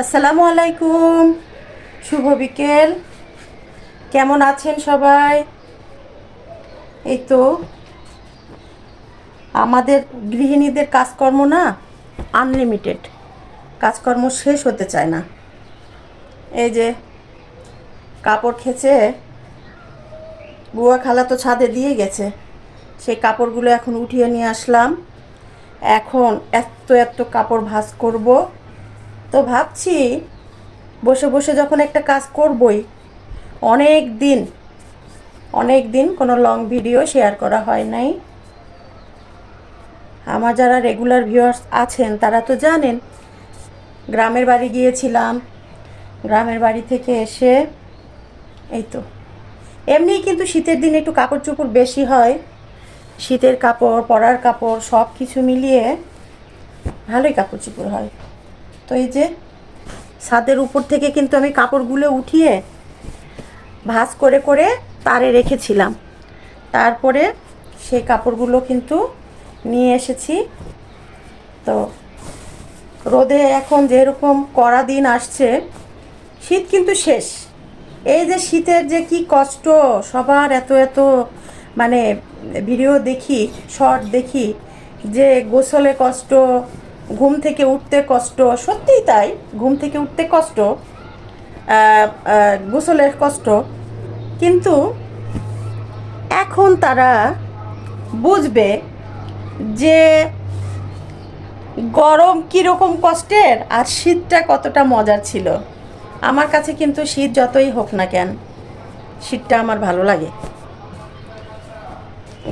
আসসালামু আলাইকুম। শুভ বিকেল। কেমন আছেন সবাই? এই তো, আমাদের গৃহিণীদের কাজকর্ম না আনলিমিটেড কাজকর্ম শেষ হতে চায় না। এই যে, কাপড় খেচে, বুয়া খালা তো ছাদে দিয়ে গেছে। সেই কাপড়গুলো এখন উঠিয়ে নিয়ে আসলাম। এখন এত এত কাপড় ভাঁজ করব। তো ভাবছি বসে বসে যখন একটা কাজ করবই, অনেক দিন অনেক দিন কোনো লং ভিডিও শেয়ার করা হয় নাই। আমার যারা রেগুলার ভিউয়ার্স আছেন তারা তো জানেন, গ্রামের বাড়ি গিয়েছিলাম, গ্রামের বাড়ি থেকে এসে, এই তো। এমনিই কিন্তু শীতের দিনে একটু কাপড় চোপড় বেশি হয়, শীতের কাপড়, পরার কাপড় সব কিছু মিলিয়ে ভালোই কাপড় চোপড় হয়। তো এই যে ছাদের উপর থেকে কিন্তু আমি কাপড়গুলো উঠিয়ে ভাঁজ করে করে তারে রেখেছিলাম। তারপরে সেই কাপড়গুলো কিন্তু নিয়ে এসেছি। তো রোদে এখন যেরকম কড়া দিন আসছে, শীত কিন্তু শেষ। এই যে শীতের যে কি কষ্ট, সবার এত এত মানে ভিডিও দেখি, শর্ট দেখি যে গোসলে কষ্ট ঘুম থেকে উঠতে কষ্ট, সত্যিই তাই, ঘুম থেকে উঠতে কষ্ট গোসলের কষ্ট। কিন্তু এখন তারা বুঝবে যে গরম কীরকম কষ্টের আর শীতটা কতটা মজার ছিল। আমার কাছে কিন্তু শীত যতই হোক না কেন, শীতটা আমার ভালো লাগে।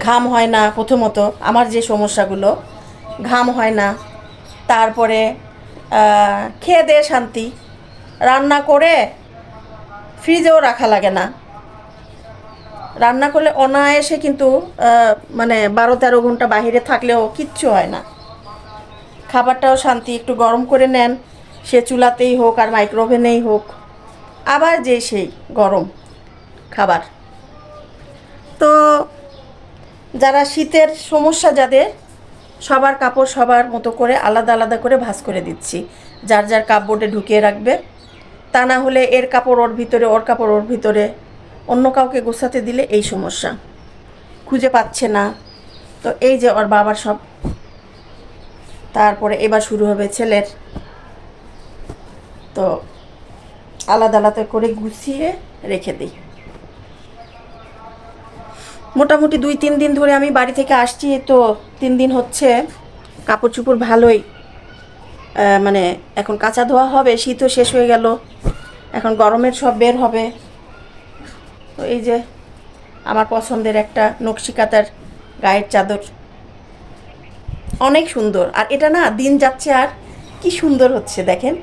ঘাম হয় না প্রথমত, আমার যে সমস্যাগুলো, ঘাম হয় না। তারপরে খেয়ে দিয়ে শান্তি। রান্না করে ফ্রিজেও রাখা লাগে না। রান্না করলে অনায়াসে কিন্তু মানে বারো তেরো ঘণ্টা বাইরে থাকলেও কিচ্ছু হয় না। খাবারটাও শান্তি, একটু গরম করে নেন। সে চুলাতেই হোক আর মাইক্রোওভেনেই হোক। আবার যে সেই গরম খাবার। তো যারা শীতের সমস্যা যাদের সবার কাপড় সবার মতো করে আলাদা আলাদা করে ভাঁজ করে দিচ্ছি। যার যার কাপড়ে ঢুকিয়ে রাখবে। তা না হলে এর কাপড় ওর ভিতরে, ওর কাপড় ওর ভিতরে। অন্য কাউকে গোছাতে দিলে এই সমস্যা। খুঁজে পাচ্ছে না। তো এই যে ওর বাবার সব। তারপরে এবার শুরু হবে ছেলের। তো আলাদা আলাদা করে গুছিয়ে রেখে দিই। মোটামুটি দুই, তিন দিন ধরে আমি বাড়ি থেকে আসছি, তো তিন দিন হচ্ছে কাপড় চোপড় ভালোই মানে এখন কাঁচা ধোয়া হবে, শীতও শেষ হয়ে গেল, এখন গরমের সব বের হবে। তো এই যে আমার পছন্দের একটা নকশিকাতার গায়ের চাদর। অনেক সুন্দর, আর এটা না দিন যাচ্ছে আর কি সুন্দর হচ্ছে দেখেন।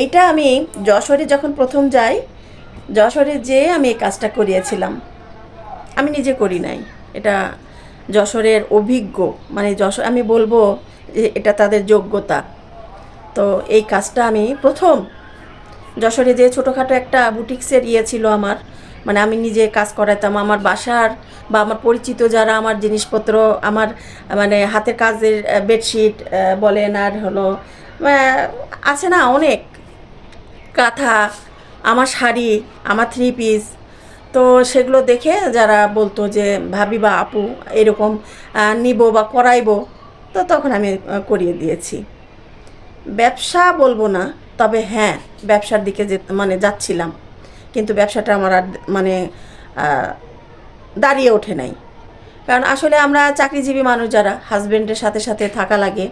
এইটা আমি যশোরে যখন প্রথম যাই, যশোরে যেয়ে আমি এই কাজটা করিয়েছিলাম। আমি নিজে করি নাই। এটা যশোরের অভিজ্ঞ মানে যশোর আমি বলব যে এটা তাদের যোগ্যতা। তো এই কাজটা আমি প্রথম। যশোরে যে ছোটোখাটো একটা বুটিক্সের ইয়ে ছিল আমার মানে আমি নিজে কাজ করাতাম। আমার বাসার বা আমার পরিচিত যারা আমার জিনিসপত্র, আমার মানে হাতের কাজের বেডশিট বলেন আর হলো আছে না অনেক। কাঁথা, আমার শাড়ি, আমার থ্রি পিস তো সেগুলো দেখে যারা বলতো যে, ভাবি বা আপু, এরকম নিব বা করাইবো, তো তখন আমি করিয়ে দিয়েছি। ব্যবসা বলব না, তবে হ্যাঁ ব্যবসার দিকে যে মানে যাচ্ছিলাম। কিন্তু ব্যবসাটা আমার আর মানে দাঁড়িয়ে ওঠে নাই। কারণ আসলে আমরা চাকরিজীবী মানুষ যারা, হাজবেন্ডের সাথে সাথে থাকা লাগে,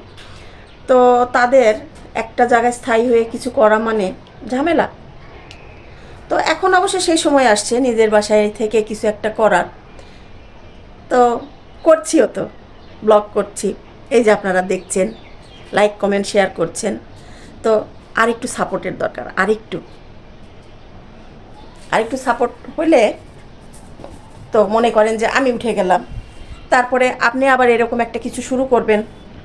তো তাদের একটা জায়গায় স্থায়ী হয়ে কিছু করা মানে ঝামেলা। তো এখন অবশ্য সেই সময় আসছে নিজের বাসায় থেকে কিছু একটা করার। তো করছিও তো, ব্লগ করছি। এই যে আপনারা দেখছেন লাইক কমেন্ট শেয়ার করছেন। তো আরেকটু সাপোর্টের দরকার, আরেকটু। আরেকটু সাপোর্ট হলে তো মনে করেন যে আমি উঠে গেলাম। তারপরে আপনি আবার এরকম একটা কিছু শুরু করবেন,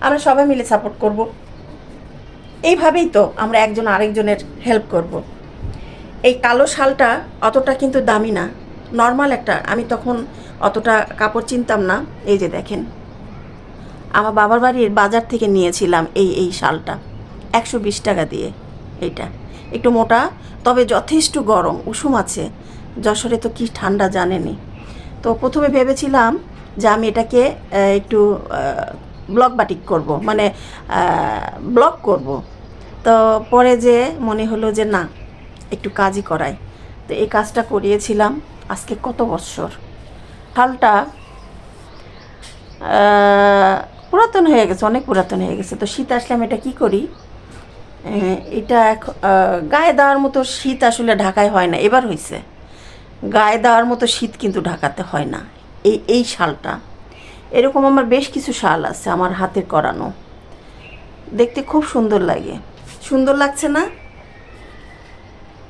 আমরা সবাই মিলে সাপোর্ট করব। এইভাবেই তো আমরা একজন আরেকজনের হেল্প করব। এই কালো শালটা অতটা কিন্তু দামি না। নর্মাল একটা। আমি তখন অতটা কাপড় চিনতাম না। এই যে দেখেন। আমার বাবার বাড়ির বাজার থেকে নিয়েছিলাম এই এই শালটা। একশো বিশ টাকা দিয়ে এইটা। একটু মোটা, তবে যথেষ্ট গরম, উষুম আছে। যশোরে তো কি ঠান্ডা জানেনি তো প্রথমে ভেবেছিলাম যে আমি এটাকে একটু ব্লক বাটিক করব। মানে ব্লক করব। তো পরে যে মনে হলো যে না একটু কাজই করাই তো এই কাজটা করিয়েছিলাম আজকে কত বছর? হালটা পুরাতন হয়ে গেছে, অনেক পুরাতন হয়ে গেছে। তো শীত আসলে আমি এটা কী করি? এটা গায়ে দেওয়ার মতো শীত আসলে ঢাকায় হয় না, এবার হয়েছে গায়ে দেওয়ার মতো শীত কিন্তু ঢাকাতে হয় না, এই এই শালটা। এরকম আমার বেশ কিছু শাল আছে আমার হাতের করানো। দেখতে খুব সুন্দর লাগে। সুন্দর লাগছে না?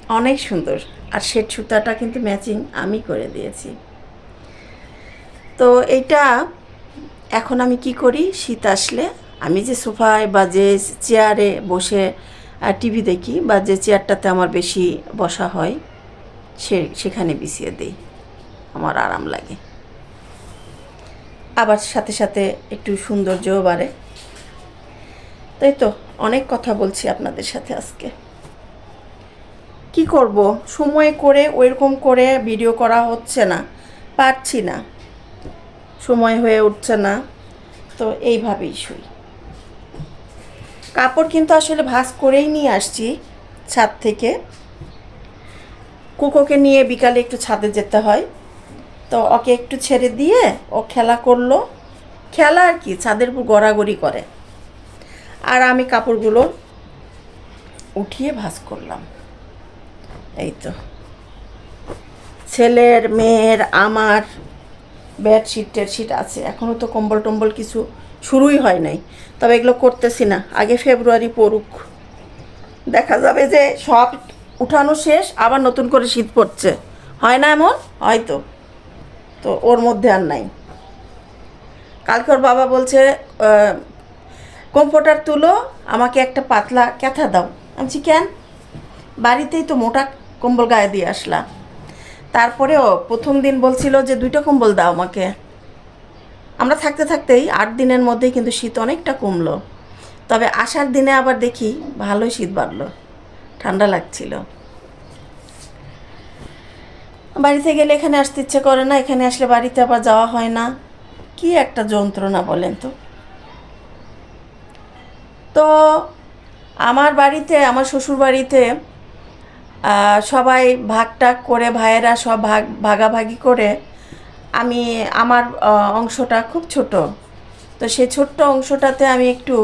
অনেক সুন্দর। আর শেড সুতাটা কিন্তু ম্যাচিং আমি করে দিয়েছি। তো এইটা এখন আমি কি করি? শীত আসলে আমি যে সোফায় বা যে চেয়ারে বসে টিভি দেখি বা যে চেয়ারটাতে আমার বেশি বসা হয়, সে, সেখানে বিছিয়ে দিই। আমার আরাম লাগে। আবার সাথে সাথে একটু সৌন্দর্যও বাড়ে। তাই তো, অনেক কথা বলছি আপনাদের সাথে আজকে। কি করব? সময় করে ওইরকম করে ভিডিও করা হচ্ছে না। পারছি না। সময় হয়ে উঠছে না। তো এইভাবেই শুই। কাপড় কিন্তু আসলে ভাঁজ করেই নিয়ে আসছি ছাদ থেকে। কুকোকে নিয়ে বিকালে একটু ছাদে যেতে হয়। তো ওকে একটু ছেড়ে দিয়ে ও খেলা করল। খেলা আর কি, ছাদের উপর গড়াগড়ি করে। আর আমি কাপড়গুলো উঠিয়ে ভাঁজ করলাম। এই তো। ছেলের, মেয়ের, আমার বেডশিট টেডশিট আছে। এখনও তো কম্বল টম্বল কিছু শুরুই হয় নাই। তবে এগুলো করতেছি না। আগে ফেব্রুয়ারি পড়ুক। দেখা যাবে যে সব উঠানো শেষ, আবার নতুন করে শীত পড়ছে। হয় না এমন? হয়তো তো। ওর মধ্যে আর নাই। কালকে ওর বাবা বলছে কমফোর্টার তুলো, আমাকে একটা পাতলা ক্যাথা দাও। আমি কেন? বাড়িতেই তো মোটা কম্বল গায়ে দিয়ে আসলা। তারপরেও প্রথম দিন বলছিল যে, দুইটা কম্বল দাও আমাকে। আমরা থাকতে থাকতেই আট দিনের মধ্যেই কিন্তু শীত অনেকটা কমলো। তবে আসার দিনে আবার দেখি ভালোই শীত বাড়লো। ঠান্ডা লাগছিল। বাড়িতে গেলে এখানে আসতে ইচ্ছে করে না, এখানে আসলে বাড়িতে আবার যাওয়া হয় না। কি একটা যন্ত্রণা বলেন তো। তো আমার বাড়িতে, আমার শ্বশুর বাড়িতে সবাই ভাগ টাগ করে, ভাইয়েরা সব ভাগ, ভাগাভাগি করে আমি আমার অংশটা খুব ছোট। তো সেই ছোট্ট অংশটাতে আমি একটু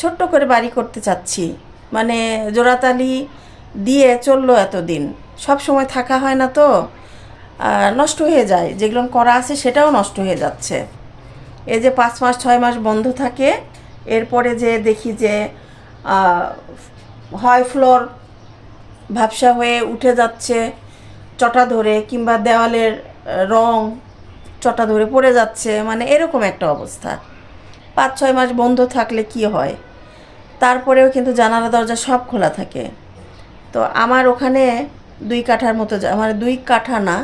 ছোট্ট করে বাড়ি করতে চাচ্ছি। মানে জোড়াতালি দিয়ে চলল এতদিন। সব সময় থাকা হয় না তো। নষ্ট হয়ে যায়। যেগুলো করা আছে সেটাও নষ্ট হয়ে যাচ্ছে। এই যে পাঁচ মাস, ছয় মাস বন্ধ থাকে। এরপরে যে দেখি যে হয় ফ্লোর ভাবসা হয়ে উঠে যাচ্ছে, চটা ধরে কিংবা দেওয়ালের রং চটা ধরে পড়ে যাচ্ছে মানে এরকম একটা অবস্থা। পাঁচ ছয় মাস বন্ধ থাকলে কি হয়? তারপরেও কিন্তু জানালা, দরজা সব খোলা থাকে। তো আমার ওখানে দুই কাঠার মতো মানে দুই কাঠা না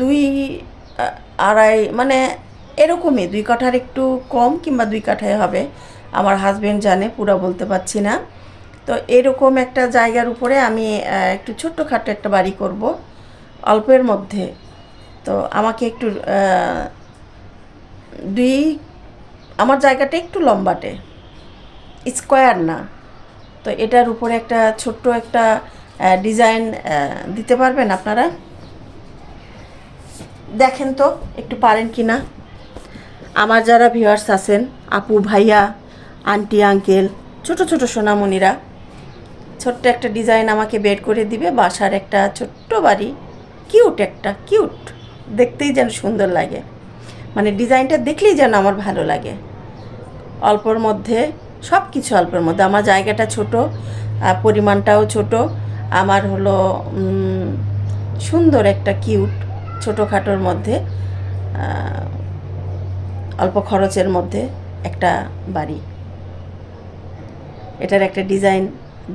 দুই আড়াই মানে এরকমই, দুই কাঠার একটু কম কিংবা দুই কাঠায় হবে। আমার হাজবেন্ড জানে, পুরো বলতে পারছি না। তো এরকম একটা জায়গার উপরে আমি একটু ছোট্টখাটো একটা বাড়ি করব, অল্পের মধ্যে। তো আমাকে একটু দুই, আমার জায়গাটা একটু লম্বাটে, স্কোয়ার না। তো এটার উপরে একটা ছোট্ট একটা ডিজাইন দিতে পারবেন আপনারা? দেখেন তো, একটু পারেন কি না? আমার যারা ভিউয়ার্স আছেন, আপু, ভাইয়া, আন্টি, আঙ্কেল, ছোট ছোট সোনামণিরা ছোট্ট একটা ডিজাইন আমাকে বের করে দিবে, বাসার একটা ছোট্ট বাড়ি। কিউট একটা, কিউট। দেখতেই যেন সুন্দর লাগে। মানে ডিজাইনটা দেখলেই যেন আমার ভালো লাগে। অল্পর মধ্যে সব কিছু অল্পের মধ্যে। আমার জায়গাটা ছোট পরিমাণটাও ছোট। আমার হলো সুন্দর একটা কিউট ছোটোখাটোর মধ্যে অল্প খরচের মধ্যে একটা বাড়ি। এটার একটা ডিজাইন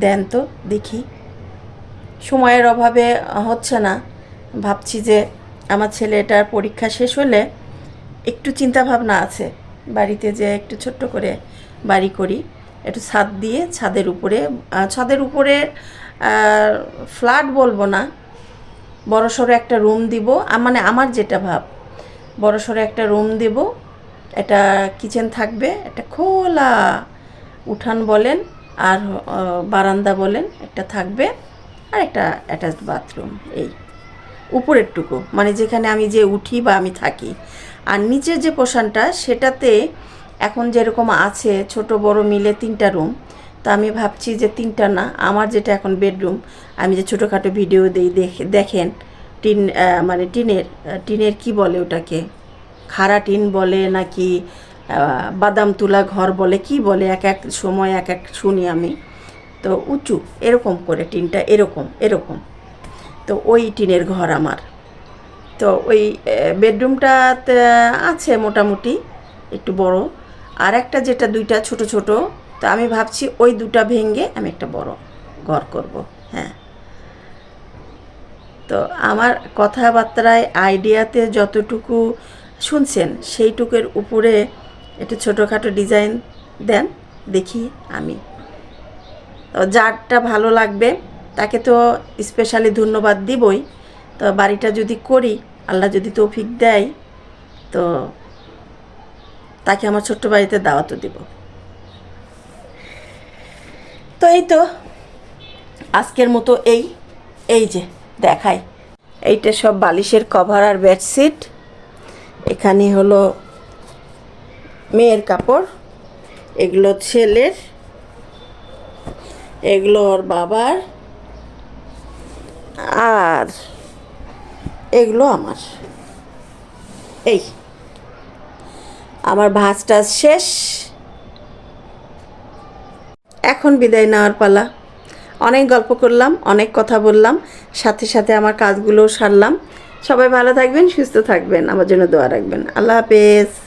দেন তো, দেখি। সময়ের অভাবে হচ্ছে না। ভাবছি যে আমার ছেলেটার পরীক্ষা শেষ হলে একটু চিন্তা ভাবনা আছে। বাড়িতে যে একটু ছোট্ট করে বাড়ি করি, একটু ছাদ দিয়ে ছাদের উপরে ছাদের উপরে ফ্ল্যাট বলব না। বড় সড়ো একটা রুম দিব মানে আমার যেটা ভাব। বড় সড়ো একটা রুম দেব এটা কিচেন থাকবে, একটা খোলা উঠান বলেন আর বারান্দা বলেন, একটা থাকবে, আর একটা অ্যাটাচড বাথরুম এই উপরেরটুকু। মানে যেখানে আমি যে উঠি বা আমি থাকি। আর নিচের যে পোষণটা, সেটাতে এখন যেরকম আছে, ছোট, বড় মিলে তিনটা রুম তা আমি ভাবছি যে তিনটা না। আমার যেটা এখন বেডরুম আমি যে ছোটোখাটো ভিডিও দিই, দেখে, দেখেন, টিন মানে টিনের টিনের কি বলে ওটাকে? খাড়া টিন বলে নাকি বাদাম তুলা ঘর বলে, কি বলে, এক এক সময় এক এক শুনি আমি। তো উঁচু, এরকম করে টিনটা, এরকম এরকম। তো ওই টিনের ঘর আমার। তো ওই বেডরুমটা আছে মোটামুটি, একটু বড়। আর একটা যেটা দুইটা ছোট ছোট, তো আমি ভাবছি ওই দুটা ভেঙে আমি একটা বড় ঘর করব হ্যাঁ। তো আমার কথাবার্তায়, আইডিয়াতে যতটুকু শুনছেন, সেইটুকুর উপরে একটু ছোটোখাটো ডিজাইন দেন, দেখি আমি। তো যারটা ভালো লাগবে, তাকে তো স্পেশালি ধন্যবাদ দিবই। তো বাড়িটা যদি করি, আল্লাহ যদি তৌফিক দেয়, তো তাকে আমার ছোট্ট বাড়িতে দাওয়াতও দিব। তো এই তো, আজকের মতো এই এই যে দেখাই। এইটা সব বালিশের কভার আর বেডশিট এখানে হলো মেয়ের কাপড়, এগুলো ছেলের, এগুলো ওর বাবার, আর এগুলো আমার। এই, আমার ভাঁজ টাজ শেষ। এখন বিদায় নেওয়ার পালা। অনেক গল্প করলাম, অনেক কথা বললাম, সাথে সাথে আমার কাজগুলোও সারলাম। সবাই ভালো থাকবেন, সুস্থ থাকবেন, আমার জন্য দোয়া রাখবেন। আল্লাহ হাফেজ।